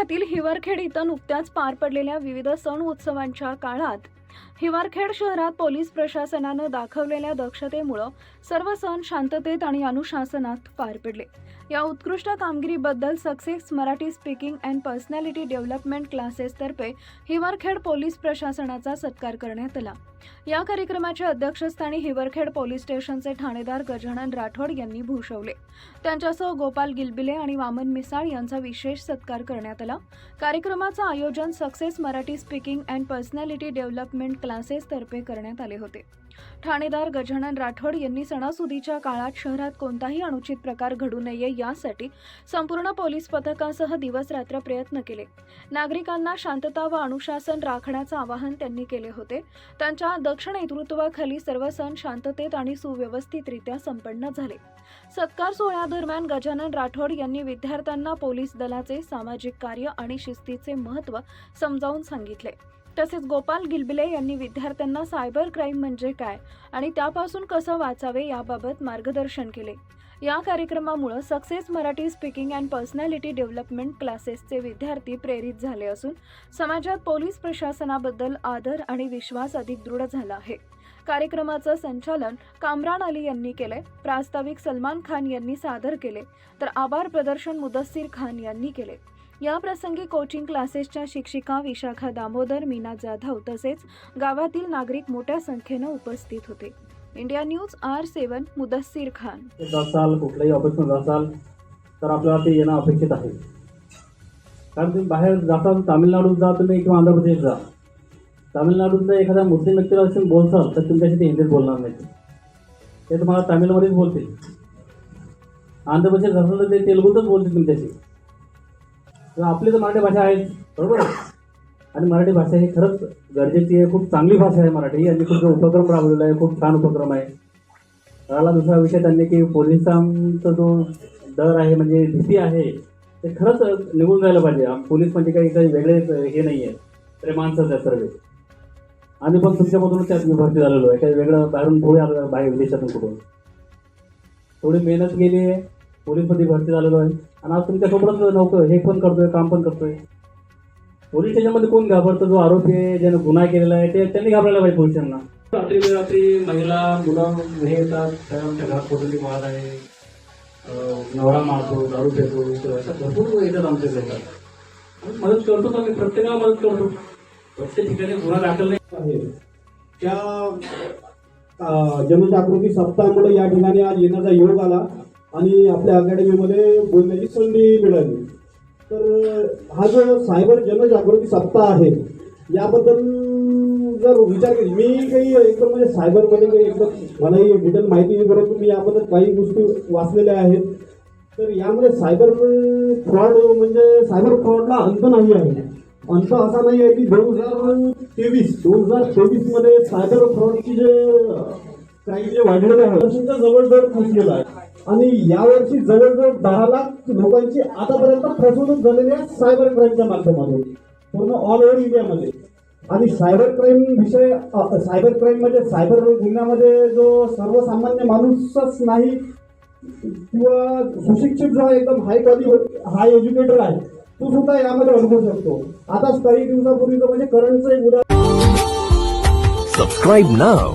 जिल्ह्यातील हिवरखेड इथं नुकत्याच पार पडलेल्या विविध सण उत्सवांच्या काळात हिवारखेड शहरात पोलीस प्रशासनानं दाखवलेल्या दक्षतेमुळं सर्व सण शांततेत आणि अनुशासनात पार पडले. या उत्कृष्ट कामगिरीबद्दल success Marathi speaking and personality development क्लासेसतर्फे Hiwarkhed police प्रशासनाचा सत्कार करण्यात आला. या कार्यक्रमाच्या अध्यक्षस्थानी हिवरखेड पोलीस स्टेशनचे ठाणेदार गजानन राठोड यांनी भूषवले. त्यांच्यासह गोपाल गिलबिले आणि वामन मिसाळ यांचा विशेष सत्कार करण्यात आला. कार्यक्रमाचं आयोजन success Marathi speaking and personality development क्लासेसतर्फे करण्यात आले होते. ठाणेदार गजानन राठोड यांनी सणासुदीच्या काळात शहरात कोणताही अनुचित प्रकार घडू नये यासाठी संपूर्ण पोलीस पथकासह दिवसरात्र प्रयत्न केले. नागरिकांना शांतता व अनुशासन राखण्याचं आवाहन त्यांनी केले होते. त्यांच्या दक्ष नेतृत्वाखाली सर्व सण शांततेत आणि सुव्यवस्थितरित्या संपन्न झाले. सत्कार सोहळ्यादरम्यान गजानन राठोड यांनी विद्यार्थ्यांना पोलीस दलाचे सामाजिक कार्य आणि शिस्तीचे महत्त्व समजावून सांगितले. तसेच गोपाल गिलबिले यांनी विद्यार्थ्यांना सायबर क्राईम म्हणजे काय आणि त्यापासून कसं वाचावे याबाबत मार्गदर्शन केले. या कार्यक्रमामुळे success Marathi speaking and personality development क्लासेसचे विद्यार्थी प्रेरित झाले असून समाजात पोलीस प्रशासनाबद्दल आदर आणि विश्वास अधिक दृढ झाला आहे. कार्यक्रमाचं संचालन कामरान अली यांनी केले प्रास्ताविक सलमान खान यांनी सादर केले. तर आभार प्रदर्शन मुदस्सीर खान यांनी केले. याप्रसंगी कोचिंग क्लासेसच्या शिक्षिका विशाखा दामोदर मीना जाधव तसेच गावातील नागरिक मोठ्या संख्येनं उपस्थित होते. India news R seven Mudassir Khan. असाल कुठल्याही ऑफिसमध्ये असाल तर आपल्याला ते येणं अपेक्षित आहे. कारण तुम्ही बाहेर जाता तामिळनाडूत जा तुम्ही किंवा आंध्र प्रदेश जा. तामिळनाडूत जर एखाद्या मुस्लिम व्यक्तीला असून बोलसाल तर तुमच्याशी ते हिंदीत बोलणार नाही ते तुम्हाला तामिळमध्येच बोलतील. आंध्र प्रदेश असेल तर ते तेलुगूतच बोलतील तुमच्याशी. तर आपली तर मराठी भाषा आहे बरोबर आणि मराठी भाषा ही खरंच गरजेची आहे खूप चांगली भाषा आहे मराठी. आणि खूप उपक्रम राबवलेला आहे खूप छान उपक्रम आहे. राहिला दुसरा विषय त्यांनी की पोलिसांचा जो दर आहे म्हणजे भीती आहे ते खरंच निघून जायला पाहिजे. पोलीस म्हणजे काही काही वेगळे हे नाही आहे. ते आहे सर्व. आम्ही पण तुमच्यामधूनच त्यात मी भरती झालेलो आहे. काही वेगळं बाहेरून थोडी आलं बाहेर विदेशातून कुठून. थोडी मेहनत केली आहे. पोलीसमध्ये भरती झालेलो आहे. आणि आज तुमच्यासोबतच नौकर हे पण करतोय काम पण करतोय. पोलीस स्टेशनमध्ये कोण घाबरतो? जो आरोपी आहे ज्यानं गुन्हा केलेला आहे ते त्यांनी घाबरायला पाहिजे पोलिसांना. रात्री रात्री महिला मुलं हे येतात तर आमच्या घरात कोठली मार आहे. नवरा मारतो दारू पितो अशा भरपूर येतात आमच्या घरात आम्ही मदत करतो आम्ही प्रत्येकाला मदत करतो. प्रत्येक ठिकाणी गुन्हा दाखल नाही. आहे. त्या जनजागृती सप्ताहामुळे या ठिकाणी आज येण्याचा योग आला. आणि आपल्या अकॅडमीमध्ये बोलण्याची संधी मिळाली. तर हा जो सायबर जनजागृती सप्ताह आहे याबद्दल जर विचार केली मी काही एकदम म्हणजे सायबरमध्ये काही एकदम मलाही डिटेल माहिती नाही परंतु मी याबद्दल काही गोष्टी वाचलेल्या आहेत. तर यामध्ये सायबर फ्रॉड म्हणजे सायबर फ्रॉडला अंत नाही आहे. अंत असा नाही आहे की दोन हजार तेवीस दोन हजार चोवीसमध्ये सायबर फ्रॉडची जे क्राईम जे वाढलेले आहे जवळ दर फसलेला आहे. आणि यावर्षी जवळजवळ दहा लाख लोकांची आतापर्यंत फसवणूक झालेली आहे सायबर क्राईमच्या माध्यमातून पूर्ण ऑल ओव्हर इंडियामध्ये. आणि सायबर क्राईम विषय सायबर क्राईम म्हणजे सायबर गुन्ह्यामध्ये जो सर्वसामान्य माणूसच नाही किंवा सुशिक्षित जो एकदम हाय क्वालिटी हाय एज्युकेटर आहे तो सुद्धा यामध्ये अनुभवू शकतो. आताच काही दिवसापूर्वीचं म्हणजे करंटचं एक उदाहरण सबस्क्राईब नाव